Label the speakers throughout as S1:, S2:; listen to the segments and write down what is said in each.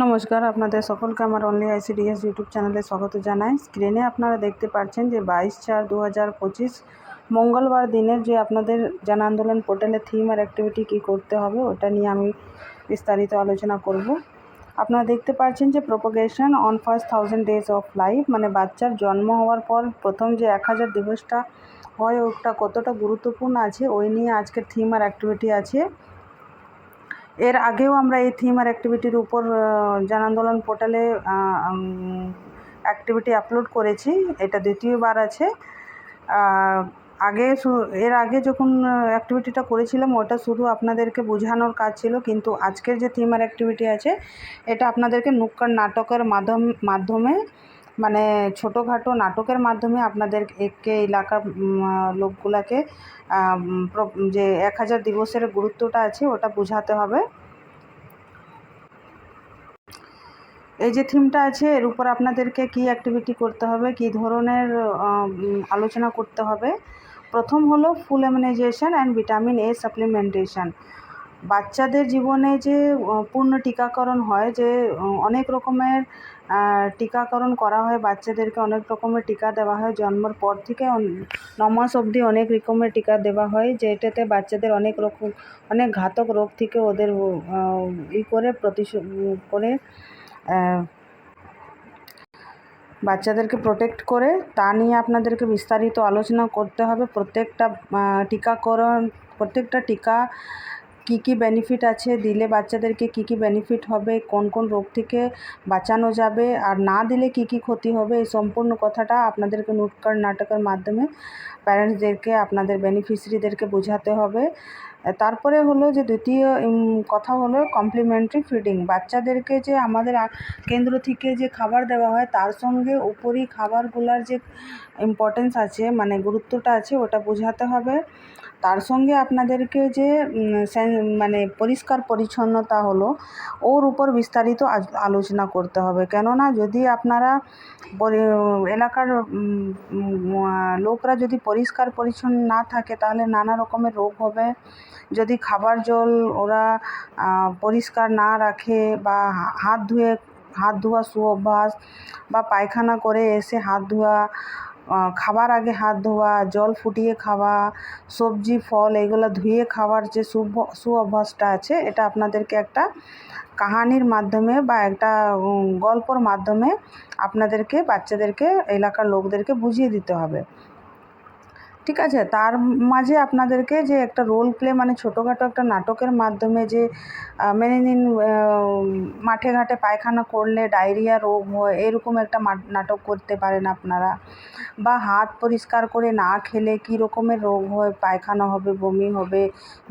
S1: নমস্কার, আপনাদের সকলকে আমার অনলি আইসিডিএস ইউটিউব চ্যানেলে স্বাগত জানাই। স্ক্রিনে আপনারা দেখতে পাচ্ছেন যে বাইশ চার দু মঙ্গলবার দিনের যে আপনাদের জন আন্দোলন পোর্টালে থিম আর অ্যাক্টিভিটি কী করতে হবে, ওটা নিয়ে আমি বিস্তারিত আলোচনা করব। আপনারা দেখতে পাচ্ছেন যে propagation on first thousand days of life মানে বাচ্চার জন্ম হওয়ার পর প্রথম যে এক হাজার দিবসটা হয়, ওটা কতটা গুরুত্বপূর্ণ আছে, ওই নিয়ে আজকের থিম আর অ্যাক্টিভিটি আছে। এর আগেও আমরা এই থিম আর অ্যাক্টিভিটির উপর জন আন্দোলন পোর্টালে অ্যাক্টিভিটি আপলোড করেছি। এটা দ্বিতীয়বার আছে। আগে এর আগে যখন অ্যাক্টিভিটিটা করেছিলাম, ওটা শুধু আপনাদেরকে বোঝানোর কাজ ছিল, কিন্তু আজকের যে থিম আর অ্যাক্টিভিটি আছে, এটা আপনাদেরকে নুক্কার নাটকের মাধ্যম, মাধ্যমে মানে ছোটোখাটো নাটকের মাধ্যমে আপনাদের একে এলাকার লোকগুলাকে যে এক হাজার দিবসের গুরুত্বটা আছে ওটা বোঝাতে হবে। এই যে থিমটা আছে, এর উপর আপনাদেরকে কি অ্যাক্টিভিটি করতে হবে, কি ধরনের আলোচনা করতে হবে। প্রথম হলো full immunization and vitamin A supplementation বাচ্চাদের জীবনে যে পূর্ণ টিকাকরণ হয়, যে অনেক রকমের টিকাকরণ করা হয় বাচ্চাদেরকে, অনেক রকমের টিকা দেওয়া হয়। জন্মের পর থেকে ন মাস অবধি অনেক রকমের টিকা দেওয়া হয়, যেটাতে বাচ্চাদের অনেক রকম, অনেক ঘাতক রোগ থেকে ওদের ই করে প্রতিশোধ করে বাচ্চাদেরকে প্রোটেক্ট করে। তা নিয়ে আপনাদেরকে বিস্তারিত আলোচনা করতে হবে। প্রত্যেকটা টিকাকরণ, প্রত্যেকটা টিকা কী কী বেনিফিট আছে? দিলে বাচ্চাদেরকে কী কী বেনিফিট হবে? কোন কোন রোগ থেকে বাঁচানো যাবে? আর না দিলে কী কী ক্ষতি হবে? এই সম্পূর্ণ কথাটা আপনাদেরকে নুটকার নাটকের মাধ্যমে প্যারেন্টসদেরকে আপনাদের বেনিফিশিয়ারিদেরকে বোঝাতে হবে। তারপরে হলো যে দ্বিতীয় কথা হলো কমপ্লিমেন্টারি ফিডিং বাচ্চাদেরকে যে আমাদের কেন্দ্র থেকে যে খাবার দেওয়া হয়, তার সঙ্গে উপরই খাবারগুলার যে ইম্পর্টেন্স আছে মানে গুরুত্বটা আছে, ওটা বোঝাতে হবে। তার সঙ্গে আপনাদেরকে যে মানে পরিষ্কার পরিচ্ছন্নতা হলো, ওর উপর বিস্তারিত আলোচনা করতে হবে। কেননা যদি আপনারা এলাকার লোকরা যদি পরিষ্কার পরিচ্ছন্ন না থাকে, তাহলে নানা রকমের রোগ হবে। যদি খাবার জল ওরা পরিষ্কার না রাখে বা হাত ধুয়ে, হাত ধোয়া সুঅভ্যাস বা পায়খানা করে এসে হাত ধোয়া খাবার আগে হাত ধোয়া, জল ফুটিয়ে খাওয়া, সবজি, ফল এগুলো ধুয়ে খাওয়ার যে সু সুঅভ্যাসটা আছে, এটা আপনাদেরকে একটা কাহানির মাধ্যমে বা একটা গল্পর মাধ্যমে আপনাদেরকে, বাচ্চাদেরকে, এলাকার লোকদেরকে বুঝিয়ে দিতে হবে। ঠিক আছে? তার মাঝে আপনাদেরকে যে একটা রোল প্লে মানে ছোটোখাটো একটা নাটকের মাধ্যমে যে মেনে নিন মাঠে ঘাটে পায়খানা করলে ডায়রিয়া রোগ হয়, এরকম একটা নাটক করতে পারেন আপনারা। বা হাত পরিষ্কার করে না খেলে কী রকমের রোগ হয়? পায়খানা হবে, বমি হবে,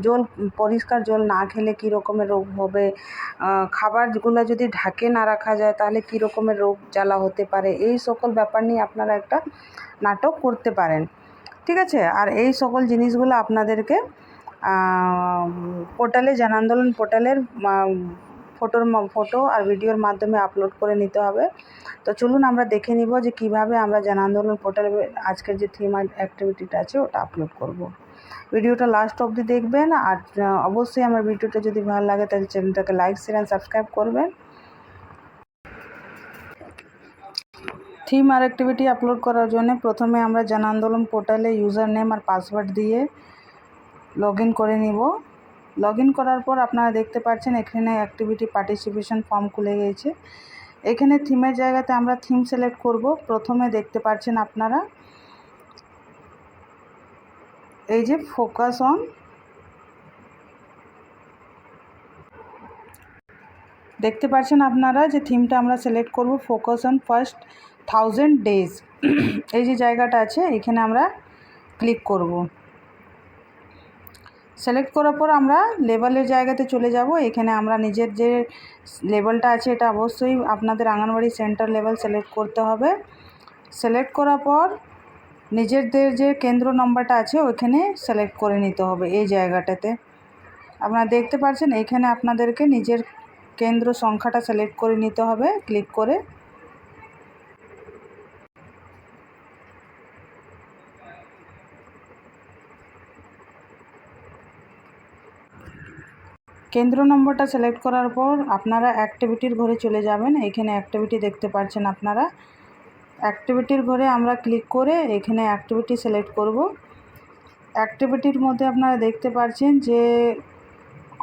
S1: জল পরিষ্কার জল না খেলে কী রকমের রোগ হবে? খাবারগুলো যদি ঢাকে না রাখা যায় তাহলে কী রকমের রোগ জ্বালা হতে পারে? এই সকল ব্যাপার নিয়ে আপনারা একটা নাটক করতে পারেন। ঠিক আছে? আর এই সকল জিনিসগুলো আপনাদেরকে পোর্টালে জন আন্দোলন পোর্টালের ফটোর ফটো আর ভিডিওর মাধ্যমে আপলোড করে নিতে হবে। তো চলুন আমরা দেখে নিব যে কীভাবে আমরা জন আন্দোলন পোর্টালে আজকের যে থিম অ্যাক্টিভিটিটা আছে, ওটা আপলোড করব। ভিডিওটা লাস্ট অবধি দেখবেন, আর, অবশ্যই আমার ভিডিওটা যদি ভালো লাগে, তাহলে চ্যানেলটাকে লাইক শেয়ার সাবস্ক্রাইব করবেন। থিম আর অ্যাক্টিভিটি আপলোড করার জন্য প্রথমে আমরা জন আন্দোলন পোর্টালে ইউজার নেম আর পাসওয়ার্ড দিয়ে লগ করে নিব। লগ করার পর আপনারা দেখতে পাচ্ছেন এখানে অ্যাক্টিভিটি পার্টিসিপেশন ফর্ম খুলে গেছে। এখানে থিমের জায়গাতে আমরা থিম সিলেক্ট করব। প্রথমে দেখতে পাচ্ছেন আপনারা এই যে ফোকাস অন দেখতে পাচ্ছেন আপনারা যে থিমটা আমরা সিলেক্ট করব focus on first thousand days এই যে জায়গাটা আছে, এখানে আমরা ক্লিক করব। সিলেক্ট করার পর আমরা লেভেলের জায়গাতে চলে যাব। এখানে আমরা নিজের যে লেভেলটা আছে, এটা অবশ্যই আপনাদের আঙ্গনবাড়ি সেন্টার লেভেল সিলেক্ট করতে হবে। সিলেক্ট করার পর নিজেদের যে কেন্দ্র নম্বরটা আছে, ওইখানে সিলেক্ট করে নিতে হবে এই জায়গাটাতে। আপনারা দেখতে পাচ্ছেন এখানে আপনাদেরকে নিজের কেন্দ্র সংখ্যাটা সিলেক্ট করে নিতে হবে ক্লিক করে। কেন্দ্র নম্বরটা সিলেক্ট করার পর আপনারা অ্যাক্টিভিটির ঘরে চলে যাবেন। এখানে অ্যাক্টিভিটি দেখতে পাচ্ছেন আপনারা। অ্যাক্টিভিটির ঘরে আমরা ক্লিক করে এখানে অ্যাক্টিভিটি সিলেক্ট করব। অ্যাক্টিভিটির মধ্যে আপনারা দেখতে পাচ্ছেন যে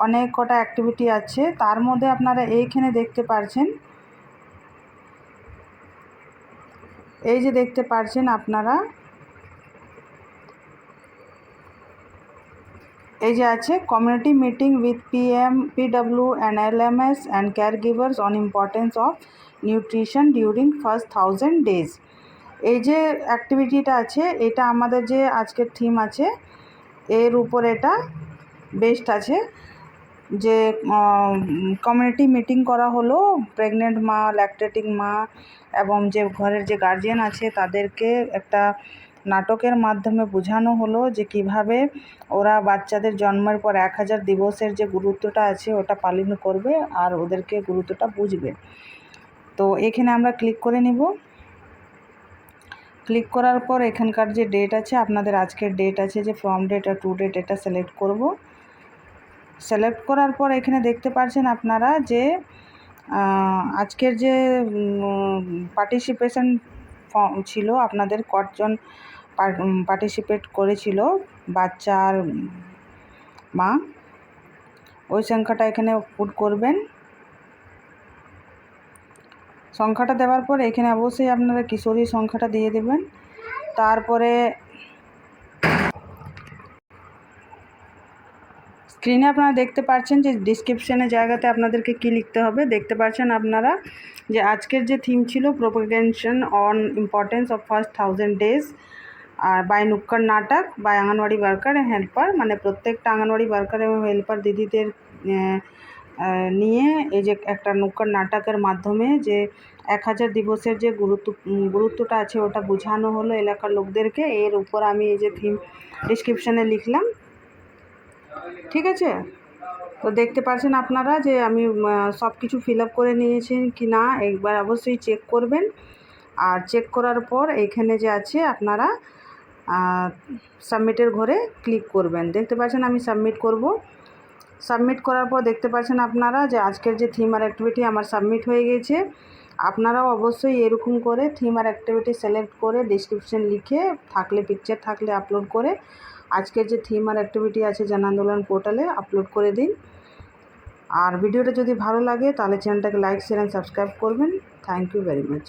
S1: অনেক কটা অ্যাক্টিভিটি আছে। তার মধ্যে আপনারা এইখানে দেখতে পাচ্ছেন এই যে দেখতে পাচ্ছেন আপনারা। এই যে আছে community meeting with PM PW and L M S and care givers on importance of nutrition during first thousand days এই যে অ্যাক্টিভিটিটা আছে, এটা আমাদের যে আজকের থিম আছে, এর উপর এটা বেস্ট আছে যে কমিউনিটি মিটিং করা হলো প্রেগনেন্ট মা ল্যাকটেটিং মা, এবং যে ঘরের যে গার্জিয়ান আছে, তাদেরকে একটা নাটকের মাধ্যমে বোঝানো হলো যে কীভাবে ওরা বাচ্চাদের জন্মের পর এক হাজার দিবসের যে গুরুত্বটা আছে, ওটা পালন করবে আর ওদেরকে গুরুত্বটা বুঝবে। তো এখানে আমরা ক্লিক করে নিব। ক্লিক করার পর এখানকার যে ডেট আছে, আপনাদের আজকের ডেট আছে যে ফ্রম ডেট আর টু ডেট এটা সিলেক্ট করব। সিলেক্ট করার পর এখানে দেখতে পাচ্ছেন আপনারা যে আজকের যে পার্টিসিপেশন ছিল, আপনাদের কতজন পার্টিসিপেট করেছিল বাচ্চার মা। ওই সংখ্যাটা এখানে পুট করবেন। সংখ্যাটা দেওয়ার পর এখানে অবশ্যই আপনারা কিশোরী সংখ্যাটা দিয়ে দেবেন। তারপরে স্ক্রিনে আপনারা দেখতে পাচ্ছেন যে ডিসক্রিপশনের জায়গাতে আপনাদেরকে কি লিখতে হবে। দেখতে পাচ্ছেন আপনারা যে আজকের যে থিম ছিল propagation on importance of first thousand days R by নুক্কার নাটক, বাই আঙ্গনওয়াড়ি ওয়ার্কার হেল্পার মানে প্রত্যেকটা আঙ্গনওয়াড়ি ওয়ার্কার এবং হেল্পার দিদিদের নিয়ে এই যে একটা নুক্কার নাটকের মাধ্যমে যে এক হাজার দিবসের যে গুরুত্ব, গুরুত্বটা আছে ওটা বোঝানো হলো এলাকার লোকদেরকে। এর উপর আমি এই যে থিম ডিসক্রিপশানে লিখলাম। ঠিক আছে? তো দেখতে পাচ্ছেন আপনারা যে আমি সব কিছু ফিল আপ করে নিয়েছেন কি না, একবার অবশ্যই চেক করবেন। আর চেক করার পর এখানে যে আছে আপনারা সাবমিটের ঘরে ক্লিক করবেন। দেখতে পাচ্ছেন আমি সাবমিট করব। সাবমিট করার পর দেখতে পাচ্ছেন আপনারা যে আজকের যে থিম আর অ্যাক্টিভিটি আমার সাবমিট হয়ে গেছে। আপনারাও অবশ্যই এরকম করে থিম আর অ্যাক্টিভিটি সিলেক্ট করে ডিসক্রিপশন লিখে থাকলে পিকচার থাকলে আপলোড করে আজকের যে থিম আর অ্যাক্টিভিটি আছে জন আন্দোলন পোর্টালে আপলোড করে দিন। আর ভিডিওটা যদি ভালো লাগে তাহলে চ্যানেলটাকে লাইক শেয়ার অ্যান্ড সাবস্ক্রাইব করবেন। Thank you very much